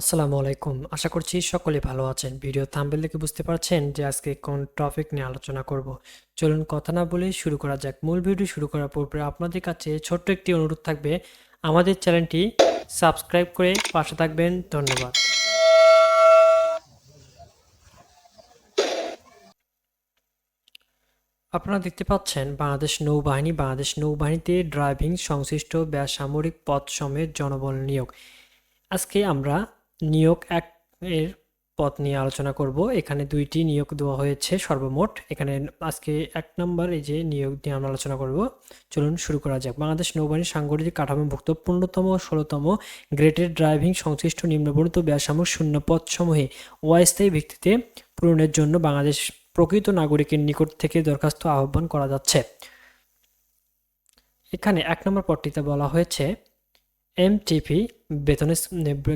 আসসালামু আলাইকুম। আশা করছি সকলে ভালো আছেন। ভিডিও থাম্বেল দেখে বুঝতে পারছেন যে আজকে কোন টপিক নিয়ে আলোচনা করব। চলুন কথা না বলে শুরু করা যাক। মূল ভিডিও শুরু করার পূর্বে আপনাদের কাছে ছোট্ট একটি অনুরোধ থাকবে। আমাদের চ্যানেলটি সাবস্ক্রাইব করে পাশে থাকবেন। ধন্যবাদ। আপনারা দেখতে পাচ্ছেন, বাংলাদেশ নৌবাহিনী, বাংলাদেশ নৌবাহিনীতে ড্রাইভিং সংশ্লিষ্ট বেসামরিক পদ সমেত জনবল নিয়োগ। আজকে আমরা নিয়োগ এক এর পদ নিয়ে আলোচনা করব। এখানে দুইটি নিয়োগ দেওয়া হয়েছে সর্বমোট। এখানে আজকে এক নম্বর এই যে নিয়োগ নিয়ে আমরা আলোচনা করব। চলুন শুরু করা যাক। বাংলাদেশ নৌবাহিনীর সাংগঠনিক কাঠামোভুক্ত পূর্ণতম ও ষোলোতম গ্রেডের ড্রাইভিং সংশ্লিষ্ট নিম্নবর্ণিত বেসামরিক শূন্য পদসমূহে অস্থায়ী ভিত্তিতে পূরণের জন্য বাংলাদেশ প্রকৃত নাগরিকের নিকট থেকে দরখাস্ত আহ্বান করা যাচ্ছে। এখানে এক নম্বর পদটিতে বলা হয়েছে, এমটিপি বেতন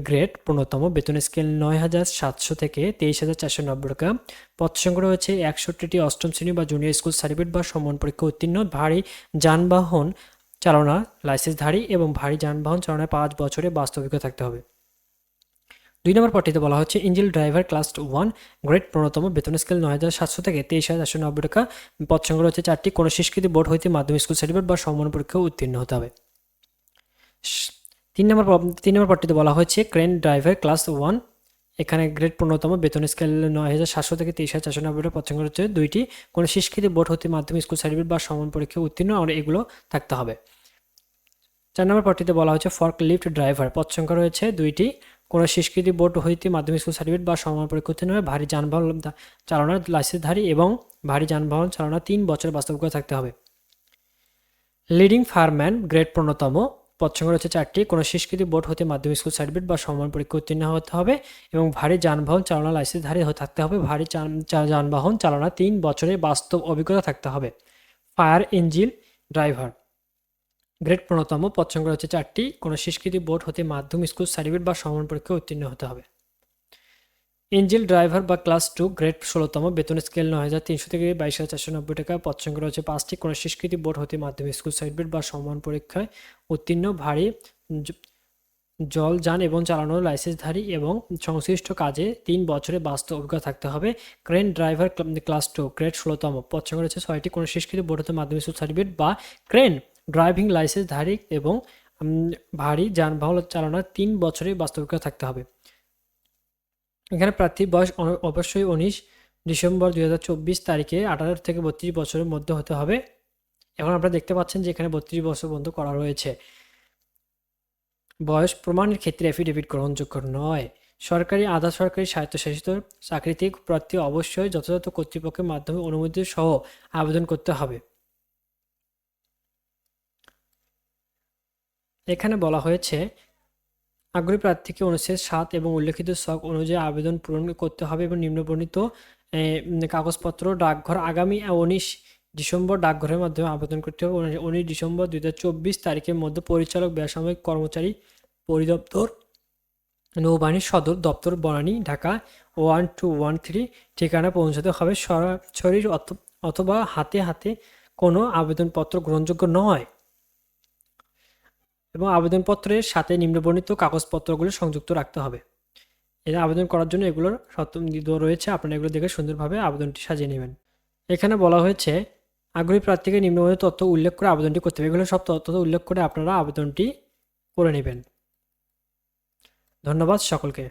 গ্রেড পূর্ণতম বেতন স্কেল নয় হাজার সাতশো থেকে তেইশ হাজার চারশো নব্বই টাকা। পদ সংখ্যা রয়েছে একষট্টিটি অষ্টম শ্রেণি বা জুনিয়র স্কুল সার্টিফিকেট বা সমান পরীক্ষা উত্তীর্ণ। ভারী যানবাহন চালনা লাইসেন্সধারী এবং ভারী যানবাহন চালনায় পাঁচ বছরে বাস্তবিক থাকতে হবে। দুই নম্বর পদটিতে বলা হচ্ছে engine driver class one grade প্রণতম বেতন স্কেল নয় হাজার সাতশো থেকে তেইশ হাজার চারশো নব্বই টাকা। পদ সংখ্যা রয়েছে চারটি। কোনো স্বীকৃতি বোর্ড হইতে মাধ্যমিক স্কুল সার্টিফিকেট বা সমান পরীক্ষা উত্তীর্ণ হতে হবে। তিন নম্বর তিন নম্বর পদটিতে বলা হয়েছে ক্রেন ড্রাইভার ক্লাস ওয়ান এখানে গ্রেড পূর্ণতম বেতন স্কেল নয় হাজার সাতশো থেকে তেইশ হাজার চারশো নব্বই পদ সংখ্যা দুইটি, কোনো স্বীকৃতি বোর্ড হতে মাধ্যমিক স্কুল সার্টিফিকেট বা সমান পরীক্ষা উত্তীর্ণ, আর এগুলো থাকতে হবে। চার নম্বর পদটিতে বলা হচ্ছে ফর্ক লিফট ড্রাইভার পদ সংখ্যা রয়েছে দুইটি, কোনো স্বীকৃতি বোর্ড হইতে মাধ্যমিক স্কুল সার্টিফিকেট বা সমান পরীক্ষা উত্তীর্ণ হয়ে ভারী যানবাহন চালানোর লাইসেন্সধারী এবং ভারী যানবাহন চালানোর তিন বছর বাস্তবিক থাকতে হবে। লিডিং ফায়ারম্যান গ্রেড পূর্ণতম পদ সংখ্যা রয়েছে চারটি। কোনো শিষ্কৃতি বোর্ড হতে মাধ্যমিক স্কুল সার্টিফিকেট বা সমান পরীক্ষা উত্তীর্ণ হতে হবে এবং ভারী যানবাহন চালনা লাইসেন্সধারী থাকতে হবে। ভারী যান- যানবাহন চালনা তিন বছরের বাস্তব অভিজ্ঞতা থাকতে হবে। Fire engine driver. গ্রেড পূর্ণতম পদ সংখ্যা রয়েছে চারটি। কোনো শিষ্কৃতি বোর্ড হতে মাধ্যমিক স্কুল সার্টিফিকেট বা সমান পরীক্ষা উত্তীর্ণ হতে হবে। ইঞ্জিল ড্রাইভার বা ক্লাস টু, গ্রেড ষোলোতম, বেতন স্কেল নয় হাজার তিনশো থেকে বাইশ হাজার চারশো নব্বই টাকা পদ রয়েছে পাঁচটি কোনো স্বীকৃতি বোর্ড হতে মাধ্যমিক স্কুল সার্টিফিকেট বা সমান পরীক্ষায়। উত্তীর্ণ, ভারী জল, যান এবং চালানোর লাইসেন্সধারী এবং সংশ্লিষ্ট কাজে তিন বছরে বাস্তব অভিজ্ঞতা থাকতে হবে। Crane driver class two, grade ষোলোতম পদ রয়েছে ছয়টি কোনো স্বীকৃতি বোর্ড হতে মাধ্যমিক স্কুল সার্টিফিকেট বা ক্রেন ড্রাইভিং লাইসেন্সধারী এবং ভারী যানবাহন চালানোর তিন বছরে বাস্তব অভিজ্ঞতা থাকতে হবে। এখানে প্রার্থীর বয়স অবশ্যই উনিশ ডিসেম্বর দু হাজার চব্বিশ তারিখে আঠারো থেকে বত্রিশ বছরের মধ্যে হতে হবে। এখন আপনারা দেখতে পাচ্ছেন যে এখানে বত্রিশ বছর পর্যন্ত করা রয়েছে। বয়স প্রমাণের ক্ষেত্রে এফিডেভিট গ্রহণযোগ্য নয়। সরকারি, আধা সরকারি স্বায়ত্তশাসিত চাকরিতে প্রার্থী অবশ্যই যথাযথ কর্তৃপক্ষের মাধ্যমে অনুমোদিত সহ আবেদন করতে হবে। এখানে বলা হয়েছে আগ্রহী প্রার্থীকে অনুচ্ছেদ সাত এবং উল্লেখিত শখ অনুযায়ী আবেদন পূরণ করতে হবে এবং নিম্নবর্ণিত কাগজপত্র ডাকঘর আগামী উনিশ ডিসেম্বর ডাকঘরের মাধ্যমে আবেদন করতে হবে। উনিশ ডিসেম্বর দুই তারিখের মধ্যে পরিচালক, বেসামরিক কর্মচারী পরিদপ্তর নৌবাহিনীর সদর দপ্তর, Banani, Dhaka, one two one three ঠিকানা পৌঁছাতে হবে। সরাসরি অথ- অথবা হাতে হাতে কোনো আবেদনপত্র গ্রহণযোগ্য নয়। এবং আবেদনপত্রের সাথে নিম্নবর্ণিত কাগজপত্রগুলো সংযুক্ত রাখতে হবে। এটা আবেদন করার জন্য এগুলোর শর্ত রয়েছে। আপনারা এগুলো দেখে সুন্দরভাবে আবেদনটি সাজিয়ে নেবেন। এখানে বলা হয়েছে, আগ্রহী প্রার্থীকে নিম্নবর্ণিত তথ্য উল্লেখ করে আবেদনটি করতে হবে। এগুলো সব তথ্য উল্লেখ করে আপনারা আবেদনটি করে নেবেন। ধন্যবাদ সকলকে।